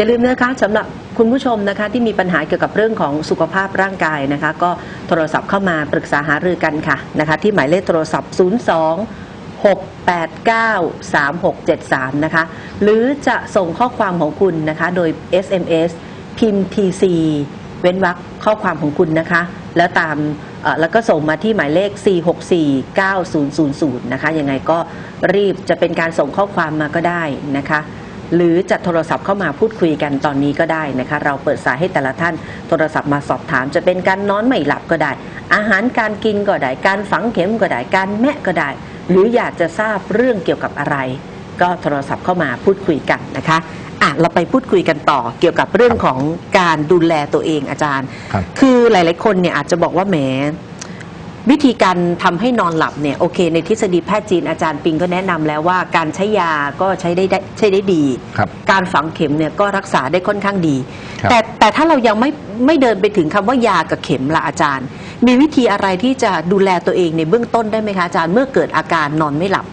อย่าลืมนะคะสำหรับคุณผู้ชมนะคะที่มีปัญหาเกี่ยวกับเรื่องของสุขภาพร่างกายนะคะ ก็โทรศัพท์เข้ามาปรึกษาหารือกันค่ะนะคะ ที่หมายเลขโทรศัพท์ 02 689 3673 นะคะ หรือจะส่งข้อความของคุณนะคะ โดย SMS พิมพ์ TC เว้นวรรคข้อความของคุณนะคะ แล้วตามแล้วก็ส่งมาที่หมายเลข 4649000 นะคะยังไงก็รีบจะเป็นการส่งข้อความมาก็ได้นะคะ หรือจะโทรศัพท์เข้ามาพูดคุยกันตอนนี้ก็ได้นะคะ เราเปิดสายให้แต่ละท่านโทรศัพท์มาสอบถาม จะเป็นการนอนไม่หลับก็ได้ อาหารการกินก็ได้ การฝังเข็มก็ได้ การแมะก็ได้ หรืออยากจะทราบเรื่องเกี่ยวกับอะไร ก็โทรศัพท์เข้ามาพูดคุยกันนะคะอะเราไปพูดคุยกันต่อเกี่ยวกับเรื่องของการดูแลตัวเองอาจารย์ครับคือหลาย ๆ คนเนี่ยอาจจะบอกว่าแหม วิธีการทำให้นอนหลับเนี่ยโอเค ในทฤษฎีแพทย์จีนอาจารย์ปิงก็แนะนำแล้วว่าการใช้ยาก็ใช้ได้ได้ใช้ได้ดีครับการฝังเข็มเนี่ยก็รักษาได้ค่อนข้างดีครับแต่แต่ถ้าเรายังไม่ไม่เดินไปถึงคำว่ายากับเข็มละอาจารย์ มีวิธีอะไรที่จะดูแลตัวเองในเบื้องต้นได้ไหมคะอาจารย์เมื่อเกิดอาการนอนไม่หลับ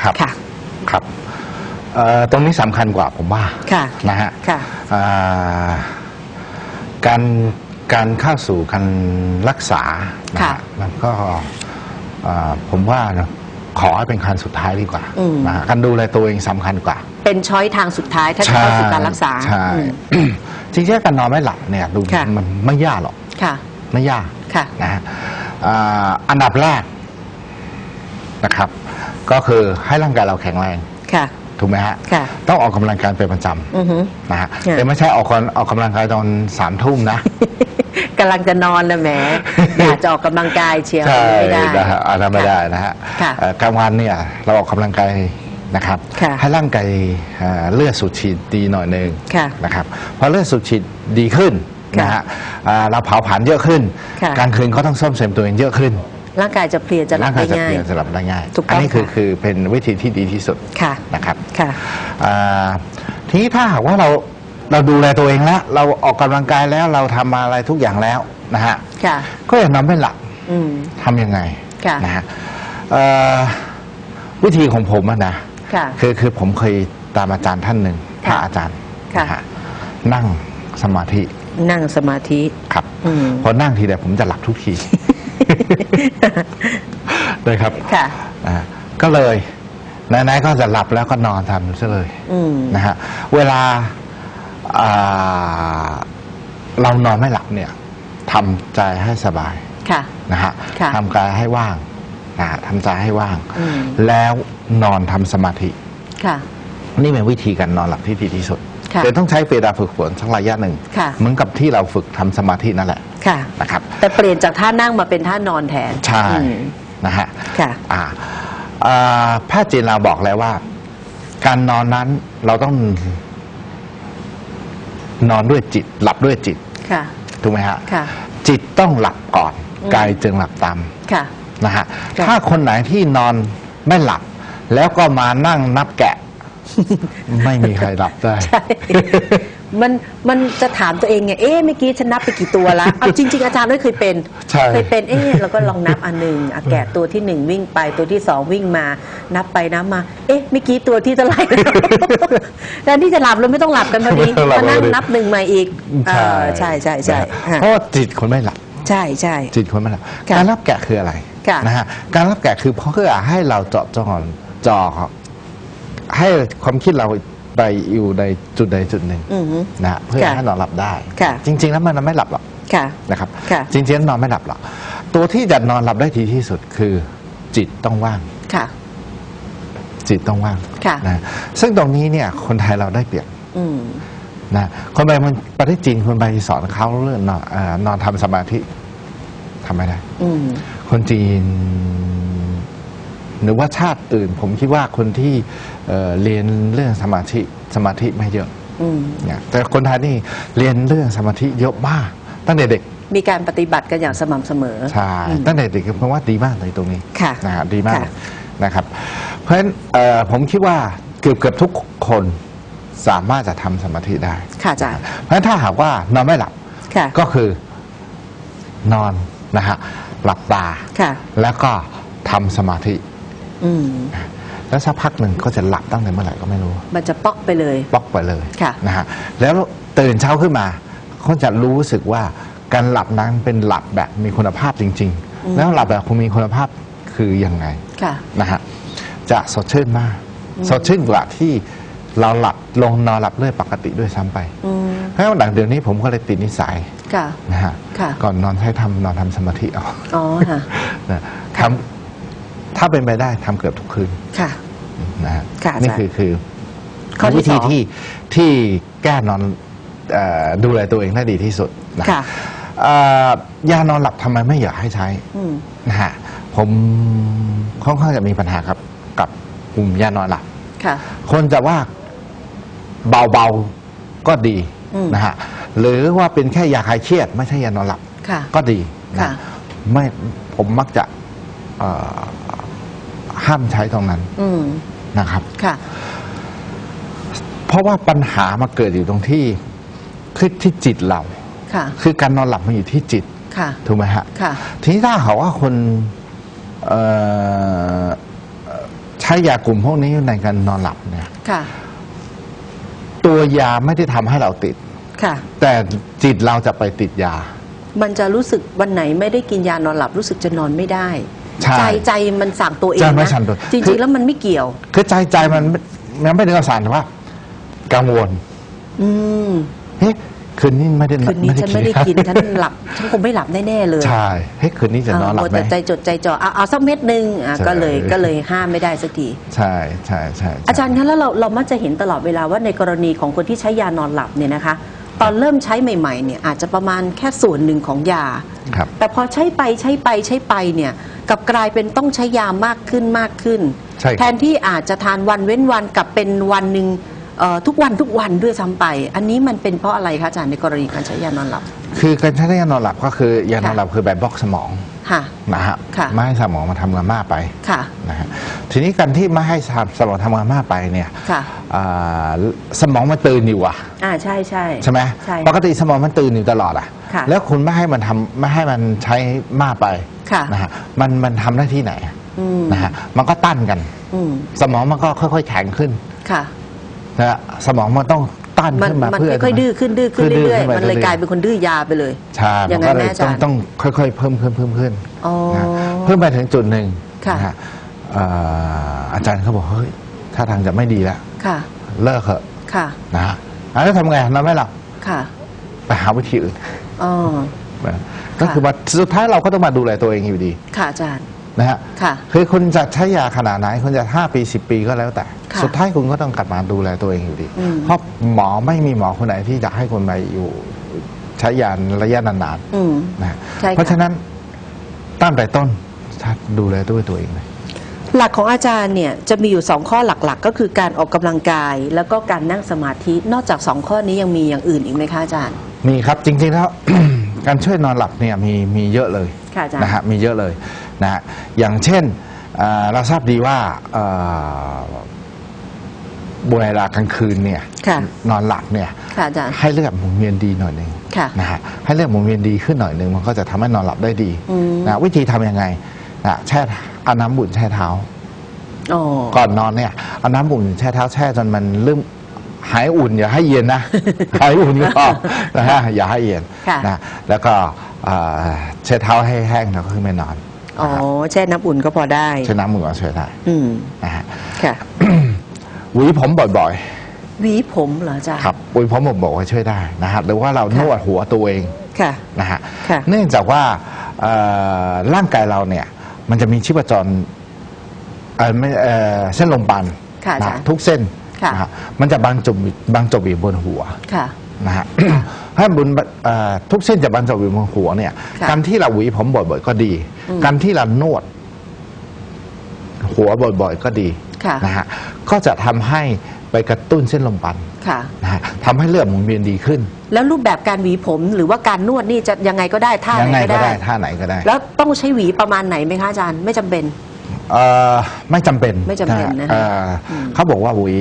ครับค่ะครับเอ่อตรงนี้สำคัญกว่าผมว่าค่ะนะฮะค่ะอ่าการ การเข้าสู่การรักษานะค่ะ ฮะมันก็อ่าผมว่านะขอให้เป็นขั้นสุดท้ายดีกว่าอืม นะฮะการดูแลตัวเองสำคัญกว่า เป็นช้อยทางสุดท้ายถ้าจะเข้าสู่การรักษาใช่ อืม จริงๆการนอนไม่หลับเนี่ยดูค่ะ มันไม่ยากหรอกค่ะ ไม่ยากค่ะ นะฮะอ่าอันดับแรกนะครับ ก็คือให้ร่างกายเราแข็งแรง ค่ะ ถูกไหมฮะ ค่ะ ต้องออกกำลังกายเป็นประจอือฮึำนะฮะค่ะ แต่ไม่ใช่ออกกำออกกำลังกายตอนสามทุ่มนะ กำลังจะนอนนะแหมอยากจะออกกำลังกายเชียวใช่ไม่ได้ นะฮะอันนั้นไม่ได้นะฮะค่ะเอ่อกลางวันเนี่ยเราออกกำลังกายนะครับ ค่ะให้ร่างกายเอ่อเลือดสูบฉีดดีหน่อยหนึ่งค่ะนะครับพอเลือดสูบฉีดดีขึ้นค่ะนะฮะอ่าเราเผาผลาญเยอะขึ้น ค่ะการคืนก็ต้องซ่อมแซมตัวเองเยอะขึ้นร่างกายจะเพลียจะหลัร่าบงกาได้ยจะง่าเปย ลี่ยนสลับได้ง่ายถูกต้องอันี้คือค่ะคือเป็นวิธีที่ดีที่สุดค่ะ นะครับค่ะ อ่าทีนี้ถ้าหากว่าเรา เราดูแลตัวเองแล้วเราออกกำลังกายแล้วเราทำอะไรทุกอย่างแล้วนะฮะค่ะก็ยังนอนไม่หลับอืมทำยังไงค่ะนะฮะเอ่อวิธีของผมอะนะค่ะคือคือผมเคยตามอาจารย์ท่านหนึ่งพระค่ะอาจารย์ค่ะนะฮะนั่งสมาธิ นั่งสมาธิครับอืมพอนั่งทีเดียวผมจะหลับทุกทีนะครับค่ะอ่าก็เลยไหนๆก็จะหลับแล้วก็นอนทำซะเลยอืมนะฮะเวลาอ่า เรานอนไม่หลับเนี่ยทำใจให้สบายค่ะนะฮะค่ะทำกายให้ว่างนะฮะทำใจให้ว่าง อืมแล้วนอนทำสมาธิ ค่ะ นี่เป็นวิธีการนอนหลับที่ดีที่สุดค่ะแต่ต้องใช้เวลาฝึกฝนสักระยะหนึ่งค่ะ เหมือนกับที่เราฝึกทำสมาธินั่นแหละค่ะ นะครับ แต่เปลี่ยนจากท่านั่งมาเป็นท่านอนแทนใช่อืม นะฮะค่ะ อ่าอ่าแพทย์จีนเราบอกแล้วว่า การนอนนั้นเราต้อง นอนด้วยจิต หลับด้วยจิตค่ะ ถูกไหมฮะค่ะ จิตต้องหลับก่อนอืม กายจึงหลับตามค่ะ นะฮะค่ะ ถ้าคนไหนที่นอนไม่หลับ แล้วก็มานั่งนับแกะ ไม่มีใครหลับได้ ใช่ มันมันจะถามตัวเองไงเอ๊ะเมื่อกี้ฉันนับไปกี่ตัวละเอาจริง ๆ อาจารย์ด้วยเคยเป็นใช่เคยเป็นเอ๊ะเราก็ลองนับอันหนึ่งอะแกะตัวที่หนึ่งวิ่งไปตัวที่สองวิ่งมา นับไปนับมา เอ๊ะเมื่อกี้ตัวที่เท่าไหร่แต่ที่จะหลับเราไม่ต้องหลับกันพอดีไม่ต้องหลับมานั่งพอดี นับหนึ่งใหม่อีกเออใช่ใช่ใช่นะฮะฮะเพราะว่าจิตคนไม่หลับ ใช่ใช่ จิตคนไม่หลับ ค่ะการรับแกะคืออะไรค่ะ นะฮะ การรับแกะคือเพราะเพื่อให้เราเจาะจงเจาะให้ความคิดเรา ไปอยู่ในจุดใดจุดหนึ่งอือฮึนะฮะเพื่อค่ะให้นอนหลับได้ ค่ะจริง ๆ แล้วมันไม่หลับหรอกค่ะนะครับ ค่ะ จริงๆแล้วนอนไม่หลับหรอกตัวที่จะนอนหลับได้ดีที่สุดคือ จิตต้องว่าง ค่ะ จิตต้องว่างค่ะ นะซึ่งตรงนี้เนี่ยคนไทยเราได้เปรียบอืม นะคนไปมันประเทศจีนคนไปสอนเขาเรื่องนอนเอ่อนอนทำสมาธิทำไม่ได้ อืม คนจีน หรือว่าชาติอื่น ผมคิดว่าคนที่เอ่อเรียนเรื่องสมาธิสมาธิไม่เยอะอืมเนี่ยแต่คนไทยนี่เรียนเรื่องสมาธิเยอะมาก ตั้งแต่เด็กมีการปฏิบัติกันอย่างสม่ำเสมอ ใช่อืมตั้งแต่เด็กผมว่าดีมากเลยตรงนี้ค่ะนะฮะดีมากค่ะ นะครับ เพราะฉะนั้นเอ่อผมคิดว่าเกือบเกือบทุกคนสามารถจะทำสมาธิได้ ค่ะอาจารย์ เพราะฉะนั้นถ้าหากว่านอนไม่หลับค่ะก็คือนอนนะฮะหลับตา ค่ะแล้วก็ทำสมาธิ อืมแล้วสักพักหนึ่งก็จะหลับตั้งแต่เมื่อไหร่ก็ไม่รู้ มันจะป๊อกไปเลยบล็อกไปเลยค่ะ นะฮะแล้วตื่นเช้าขึ้นมาเขาจะรู้สึกว่าการหลับนั้นเป็นหลับแบบมีคุณภาพจริงอืมๆแล้วหลับแบบคุณมีคุณภาพคือยังไงค่ะ นะฮะจะสดชื่นมาก สดชื่นกว่าที่เราหลับลงนอนหลับด้วยปกติด้วยซ้ำไปอืมเพราะว่าหลังเดี๋ยวนี้ผมก็เลยติดนิสัยค่ะ นะฮะค่ะ ก่อนนอนให้ทำนอนทำสมาธิเอา อ๋อค่ะ นะทำ ถ้าเป็นไปได้ทำเกือบทุกคืนค่ะนะฮะค่ะอาจารย์นี่คือคือข้อที่วิธีสองที่ที่แก้นอนเออดูแลตัวเองได้ดีที่สุดนะค่ะเอ่อยานอนหลับทำไมไม่อยากให้ใช้อืมนะฮะผมค่อนข้างจะมีปัญหาครับ กับกลุ่มยานอนหลับค่ะคนจะว่าเบาๆก็ดีอืมนะฮะหรือว่าเป็นแค่ยาคลายเครียด ไม่ใช่ยานอนหลับค่ะก็ดีนะค่ะไม่ผมมักจะเอ่อ ห้ามใช้ตรงนั้นอืมนะครับ ค่ะ เพราะว่าปัญหามาเกิดอยู่ตรงที่คือที่จิตเรา ค่ะ คือการนอนหลับมันอยู่ที่จิตค่ะ ถูกไหมฮะค่ะ ทีนี้ถ้าเขาว่าคนเอ่อใช้ยากลุ่มพวกนี้ในการนอนหลับเนี่ย ค่ะ ตัวยาไม่ได้ทำให้เราติด ค่ะ แต่จิตเราจะไปติดยา มันจะรู้สึกวันไหนไม่ได้กินยานอนหลับรู้สึกจะนอนไม่ได้ ใช่ ใจใจมันสั่งตัวเองใจมันนะสั่งตัวจคืริงอ ๆแล้วมันไม่เกี่ยว คือใจใจมันมันไม่ได้กระสานแต่ว่า กังวลอืมเฮ้ยคืนนี้ไม่ได้คืนนี้ฉันไม่ได้กินข้าวฉันหลับฉันคงไม่หลับแน่ๆเลยใช่เฮ้ยคืนนี้จะนอนหลับเาไหม แต่ใจจดใจจ่อเอาเอาสักเม็ดหนึ่งอะใช่ ก็เลยก็เลยห้ามไม่ได้สักที ใช่ใช่ใช่ใช่อาจารย์คะแล้วเราเรามักจะเห็นตลอดเวลาว่าในกรณีของคนที่ใช้ยานอนหลับเนี่ยนะคะ ตอนเริ่มใช้ใหม่ๆเนี่ยอาจจะประมาณแค่ส่วนหนึ่งของยา ครับ แต่พอใช้ไปใช้ไปใช้ไปเนี่ยกลับกลายเป็นต้องใช้ยามากขึ้นมากขึ้น ใช่ครับ แทนที่อาจจะทานวันเว้นวันกลับเป็นวันหนึ่งเอ่อทุกวันทุกวันด้วยซ้ำไป อันนี้มันเป็นเพราะอะไรคะอาจารย์ในกรณีการใช้ยานอนหลับ คือการใช้ยานอนหลับก็คือยานอนหลับคือแบบบล็อกสมอง ค่ะนะฮะค่ะไม่ให้สมองมันทำงานมากไปค่ะนะฮะทีนี้การที่ไม่ให้สมองทำงานมากไปเนี่ยค่ะอ่าสมองมันตื่นอยู่อะอ่าใช่ใช่ใช่ไหมใช่ปกติสมองมันตื่นอยู่ตลอดอะค่ะแล้วคุณไม่ให้มันทำไม่ให้มันใช้มากไปค่ะนะฮะมันมันทำหน้าที่ไหนอะอืมนะฮะมันก็ต้านกันอืมสมองมันก็ค่อย ๆ แข็งขึ้นค่ะนะฮะสมองมันต้อง ต้านมันขึ้นมามันเพื่อค่อยๆดื้อขึ้นดื้อขึ้นดื้เรื่อยขึ้ๆมันเลยกลายเป็นคนดื้อยาไปเลยใช่อย่ามังนนั้ก็นเลยนะอาจารย์ต้องต้องค่อยๆ เพิ่มเพิ่มเพิ่มขึ้นอ๋อนะฮะเพิ่มไปถึงจุดหนึ่งค่ะนะฮะเอ่ออาจารย์เขาบอกเฮ้ยถ้าทางจะไม่ดีแล้วค่ะเลิกเถอะค่ะนะฮะอะแล้วทำไงนอนไม่หลับค่ะไปหาวิธีอื่นอ๋อนะก็คือว่าสุดท้ายเราก็ต้องมาดูแลตัวเองอยู่ดี ค่ะอาจารย์ นะฮะค่ะคือคุณจะใช้ยาขนาดไหนคุณจะห้าปีสิบปีก็แล้วแต่ ค่ะสุดท้ายคุณก็ต้องกลับมาดูแลตัวเองอยู่ดี อืม เพราะหมอไม่มีหมอคนไหนที่จะให้คนไปอยู่ใช้ยาระยะนานอืม ๆนะฮะใช่ค่ะ เพราะฉะนั้นตั้งแต่ต้นถ้าดูแลด้วยตัวเองเลย หลักของอาจารย์เนี่ยจะมีอยู่สองข้อหลักๆ ก็คือการออกกำลังกาย แล้วก็การนั่งสมาธินอกจากสองข้อนี้ยังมีอย่างอื่นอีกไหมคะอาจารย์ มีครับจริงๆแล้ว การช่วยนอนหลับเนี่ยมีมีเยอะเลยค่ะอาจารย์นะฮะมีเยอะเลย นะฮะอย่างเช่นเอ่อเราทราบดีว่าเอ่อเวลากลางคืนเนี่ยค่ะนอนหลับเนี่ยค่ะอาจารย์ให้เลือดหมุนเวียนดีหน่อยหนึ่งค่ะนะฮะให้เลือดหมุนเวียนดีขึ้นหน่อยหนึ่งมันก็จะทำให้นอนหลับได้ดีอืมนะวิธีทำยังไงนะแช่เอาน้ำบุ่นแช่เท้าอ๋อก่อนนอนเนี่ยเอาน้ำบุ่นแช่เท้าแช่จนมันเริ่มหายอุ่น อย่าให้เย็นนะหายอุ่นก็พอนะฮะอย่าให้เย็นค่ะนะแล้วก็เอ่อแช่เท้าให้แห้งแล้วก็ขึ้นไปนอน อ๋อนะฮะแช่น้ำอุ่นก็พอได้แช่น้ำมือก็ช่วยได้อืมนะฮะค่ะหวีผมบ่อยหวีผมเหรออาจารย์ๆครับหวีผมผมบอกว่าช่วยได้นะฮะหรือว่าเรานวดหัวตัวเองค่ะ นะฮะค่ะ เนื่องจากว่าเอ่อร่างกายเราเนี่ยมันจะมีชีพจรเอ่อไม่เอ่อเส้นลมปานค่ะอานะจารย์ทุกเส้นค่ะ นะฮะมันจะบางจบบางจบอยู่บนหัว ค่ะ นะฮะ ถ้าบนเอ่อทุกเส้นจะบรรจบอยู่บนหัวเนี่ย ค่ะการที่เราหวีผมบ่อยๆก็ดี อืมการที่เรานวด หัวบ่อยๆก็ดีค่ะ นะฮะก็จะทำให้ไปกระตุ้นเส้นลมปันค่ะ นะฮะทำให้เลือดหมุนเวียนดีขึ้น แล้วรูปแบบการหวีผมหรือว่าการนวดนี่จะยังไงก็ได้ท่ายัไหนไงก็ก็ได้ ได้ท่าไหนก็ได้ แล้วต้องใช้หวีประมาณไหนไหมคะอาจารย์ไม่จำเป็น เอ่อไม่จำเป็นไม่จำเป็นนะฮะเอ่ออม เขาบอกว่าหวี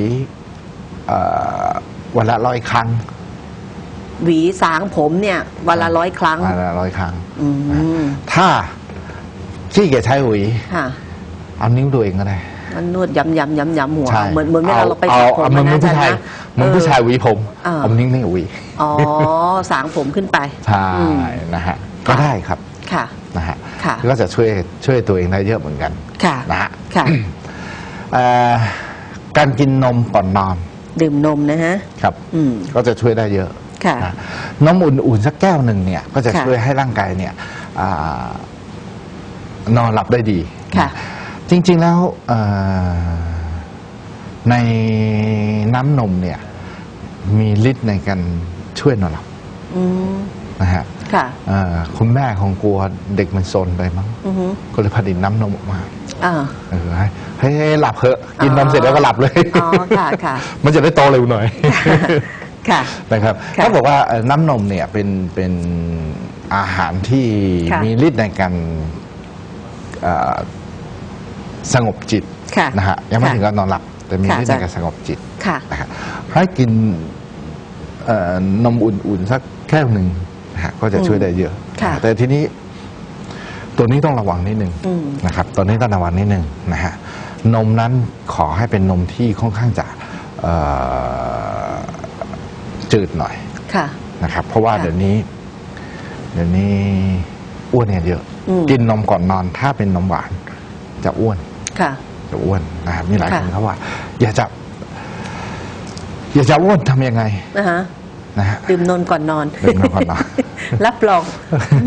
เอ่อวันละร้อยครั้ง หวีสางผมเนี่ยวันละร้อยครั้งวันละร้อยครั้ง อืมถ้าขี้เกียจใช้หวีค่ะเอานิ้วตัวเองก็ได้มันนวดย้ำย้ำย้ำย้ำหัวใช่เหมือนเหมือนเวลาเราไปอสระผมเอาเหมือนนะผู้ชายนะเหมือนผู้ชายหวีผมอ่าผมนิ่งๆหวีอ๋อสางผมขึ้นไปใช่อืมนะฮะก็ได้ครับค่ะนะฮะค่ะก็จะช่วยช่วยตัวเองได้เยอะเหมือนกันค่ะนะฮะค่ะเอ่อการกินนมก่อนนอนดื่มนมนะฮะครับอืมก็จะช่วยได้เยอะ ค่ะนะนมอุ่นๆสักแก้วหนึ่งเนี่ยก็จะค่ะช่วยให้ร่างกายเนี่ยอานอนหลับได้ดีค่ะ จริงๆแล้วเอ่อในน้ำนมเนี่ยมีฤทธิ์ในการช่วยนอนหลับอืมนะฮะค่ะเอ่อคุณแม่คงกลัวเด็กมันซนไปมั้งอือฮึก็เลยผลิตน้ำนมออกมา อ่า เออให้ให้ให้หลับเถอะกินนมเสร็จแล้วก็หลับเลยอ๋อค่ะค่ะ มันจะได้โตเร็วหน่อย ค่ะ นะครับค่ะเขาบอกว่าเอ่อน้ำนมเนี่ยเป็นเป็นอาหารที่ค่ะมีฤทธิ์ในการเอ่อสงบจิตค่ะนะฮะยังไม่ค่ะถึงกับนอนหลับ แต่มีค่ะฤทธิ์ในอาจารย์การสงบจิตค่ะนะครับให้กินเอ่อนมอุ่นๆสักแก้วหนึ่งนะฮะก็จะช่วยได้เยอะ ค่ะแต่ทีนี้ตัวนี้ต้องระวังนิดนึงอืม นะครับตัวนี้ต้องระวังนิดนึงนะฮะนมนั้นขอให้เป็นนมที่ค่อนข้างจะเอ่อ จืดหน่อยค่ะ นะครับ เพราะว่าค่ะเดี๋ยวนี้ เดี๋ยวนี้อ้วนกันเยอะ อืม กินนมก่อนนอน ถ้าเป็นนมหวาน จะอ้วน ค่ะ จะอ้วนนะครับมีหลายค่ะคนเขาว่า อย่าจะ อย่าจะอ้วนทำยังไงนะฮะนะฮะ ดื่มนมก่อนนอน ดื่มนมก่อนนอน รับรอง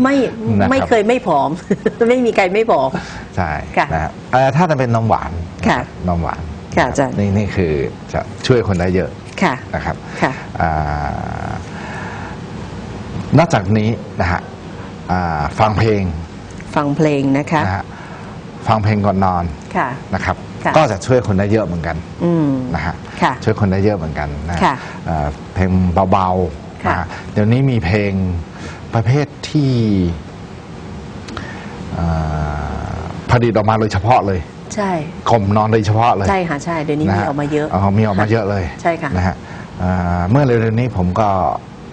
ไม่นะครับ ไม่เคยไม่ผอม ไม่มีใครไม่ผอม ใช่ค่ะนะฮะเอ่อถ้าจะเป็นนมหวานค่ะนมหวานค่ะนรับอาจารย์ นี่นี่คือจะช่วยคนได้เยอะ ค่ะนะครับค่ะอ่านอกจากนี้นะฮะอ่าฟังเพลง ฟังเพลงนะคะนะฮะฟังเพลงก่อนนอนค่ะนะครับค่ะก็จะช่วยคนได้เยอะเหมือนกันอืมนะฮะค่ะช่วยคนได้เยอะเหมือนกันนะค่ะเอ่อเพลงเบาๆค่ะนะฮะเดี๋ยวนี้มีเพลงประเภทที่เอ่อผลิตออกมาโดยเฉพาะเลย ใช่ข่มนอนโดยเฉพาะเลยใช่ค่ะใช่เดี๋ยวนี้นะมีฮะออกมาเยอะมีออกมาเยอะเลยใช่ค่ะนะฮะเอ่อเมื่อเร็วๆนี้ผมก็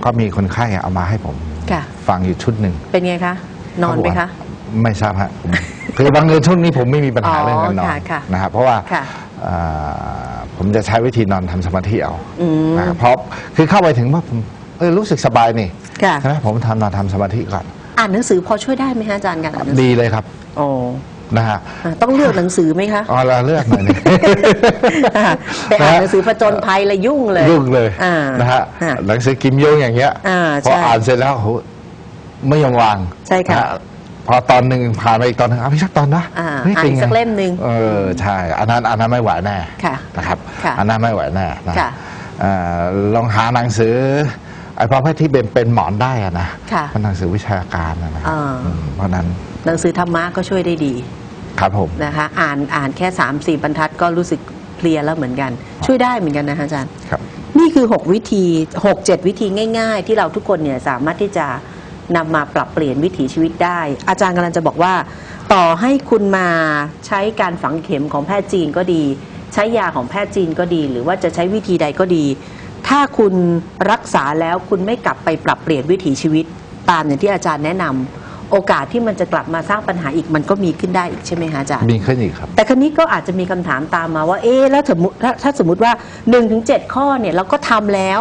ก็มีคนไข้เอามาให้ผมค่ะฟังอยู่ชุดหนึ่งเป็นไงคะนอนไหมคะไม่ทราบฮะผมคือบางเดือนช่วงนี้ผมไม่มีปัญหาอ๋อเรื่องการนอนค่ะค่ะนะครับเพราะว่าค่ะเอ่อผมจะใช้วิธีนอนทำสมาธิเอาอืมนะครับเพราะคือเข้าไปถึงว่าผมเออรู้สึกสบายนี่ค่ะใช่ไหมผมทำนอนทำสมาธิก่อนอ่านหนังสือพอช่วยได้ไหมคะอาจารย์การอ่านหนังสือดีเลยครับโอ้ นะฮะอะต้องเลือกหนังสือไหมคะเอาละเลือกหน่อยหนึง อะไปอ่านหนังสือผจญภัยละยุ่งเลยยุ่งเลยอ่านะฮะอ่า หนังสือกิมโยงอย่างเงี้ยอ่าพอใช่อ่านเสร็จแล้วโหไม่ยอมวางใช่ค่ะนฮพอตอนหนึ่งผ่านไปอีกตอนหนึ่งเอาอีกสักตอนนะอ่าฮ้ยอ่านป็อีกไงสักเล่มหนึ่งเออใช่อันนั้นอันนั้นไม่ไหวแน่ค่ะนะครับค่ะอันนั้นไม่ไหวแน่นะค่ะเอ่อลองหาหนังสือ ไอ้ประเภทที่เป็นเป็นหมอนได้อะนะค่ะเป็นหนังสือวิชาการนะนะอ่า อืมเพราะนั้นหนังสือธรรมะก็ช่วยได้ดีครับผม นะคะ อ่านอ่านแค่3ามสี่บรรทัดก็รู้สึกเพลียแล้วเหมือนกัน ช่วยได้เหมือนกันนะคะอาจารย์ ครับ นี่คือ 6 วิธี 6 7 วิธีง่ายๆ ที่เราทุกคนเนี่ยสามารถที่จะนำมาปรับเปลี่ยนวิถีชีวิตได้ อาจารย์กำลังจะบอกว่า ต่อให้คุณมาใช้การฝังเข็มของแพทย์จีนก็ดี ใช้ยาของแพทย์จีนก็ดี หรือว่าจะใช้วิธีใดก็ดี ถ้าคุณรักษาแล้วคุณไม่กลับไปปรับเปลี่ยนวิถีชีวิต ตามอย่างที่อาจารย์แนะนำโอกาสที่มันจะกลับมาสร้างปัญหาอีกมันก็มีขึ้นได้อีกใช่ไหมคะอาจารย์ มีขึ้นอีกครับ แต่ครั้นี้ก็อาจจะมีคำถามตามมาว่า เอ๊ะแล้วสมมติถ้าถ้าสมมติว่า1นถึงเข้อเนี่ยเราก็ทำแล้ว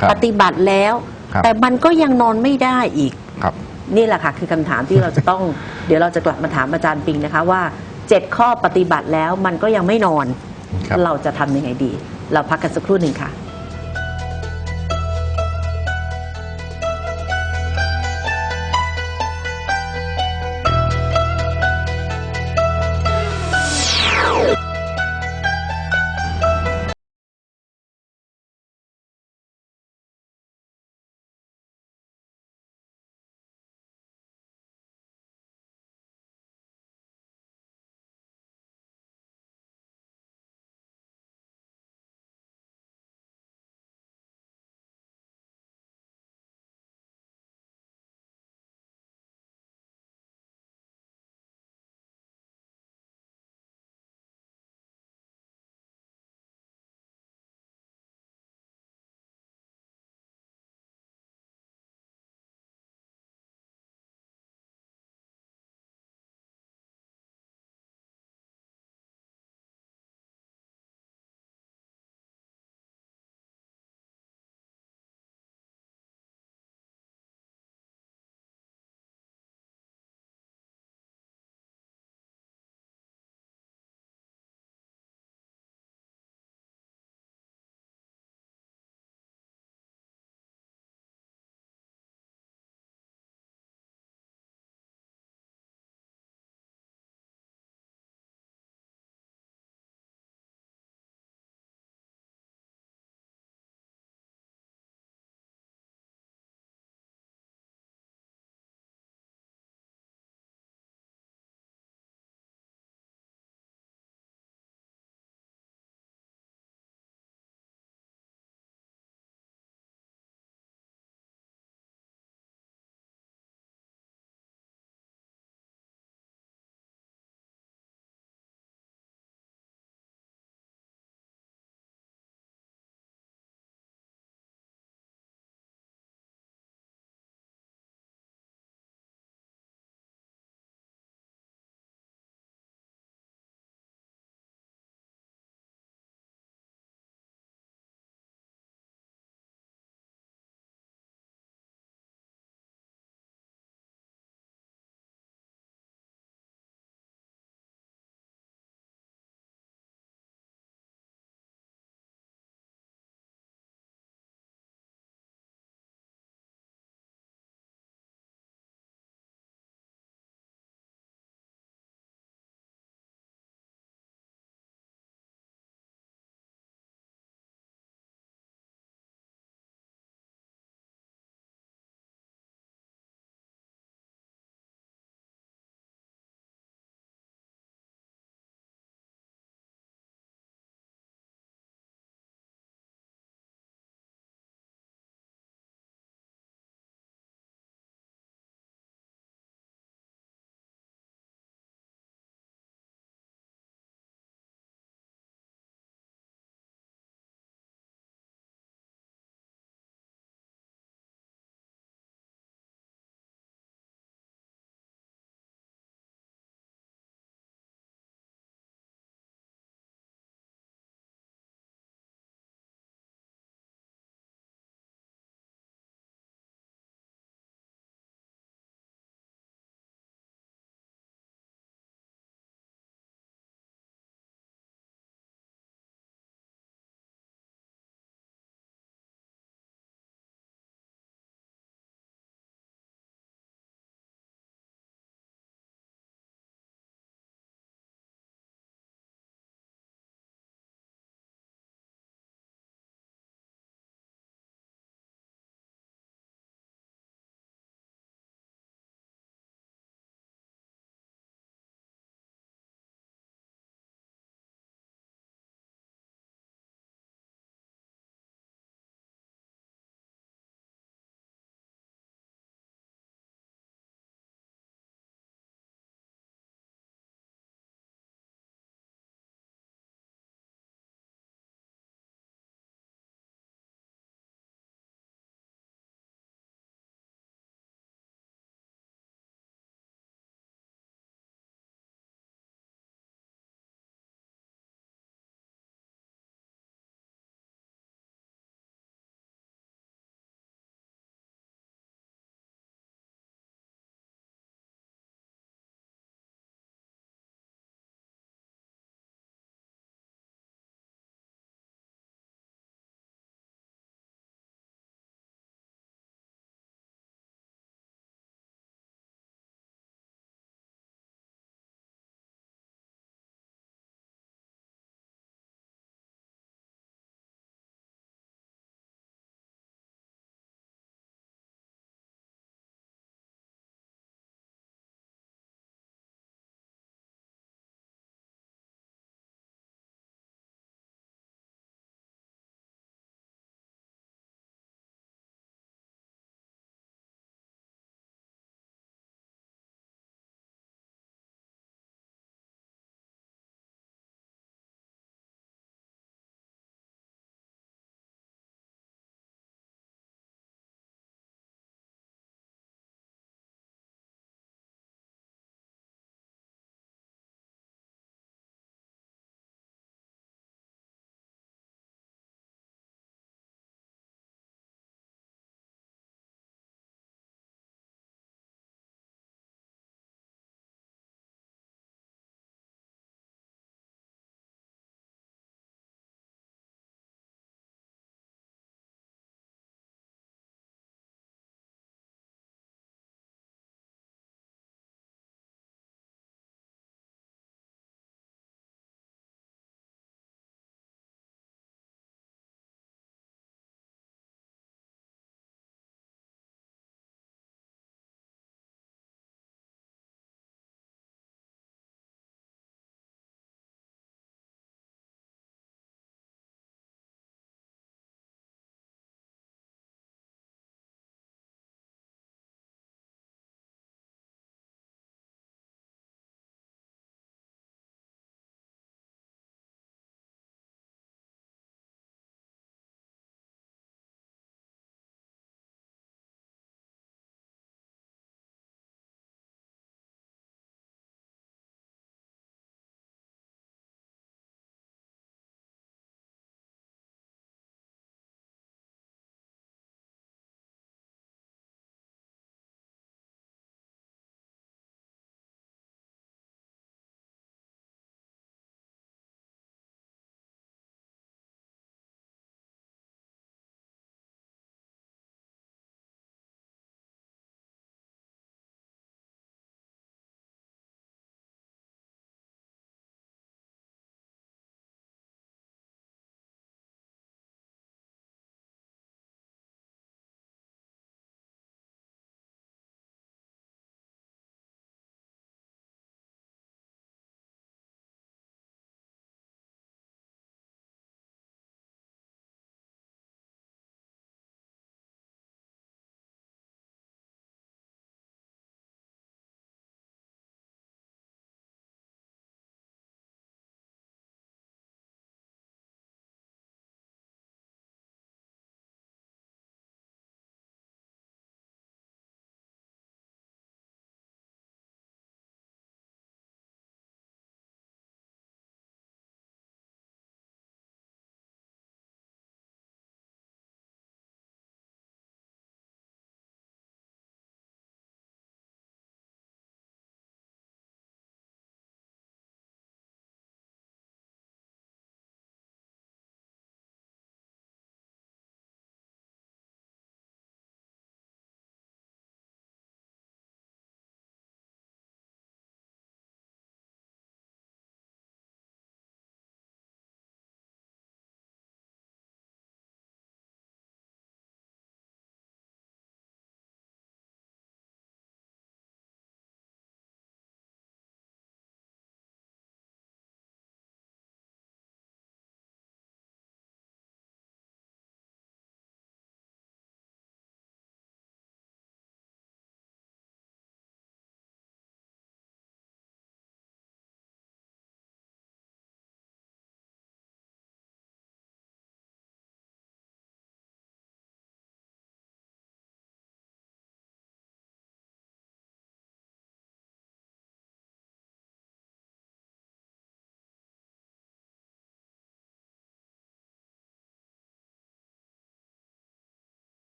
ครับปฏิบัติแล้ว ครับ แต่มันก็ยังนอนไม่ได้อีก ครับ นี่แหละค่ะ คือคำถามที่เราจะต้อง เดี๋ยวเราจะกลับมาถามอาจารย์ปิงนะคะว่า 7 ข้อปฏิบัติแล้วมันก็ยังไม่นอน ครับ เราจะทำยังไงดี เราพักกันสักครู่หนึ่งค่ะ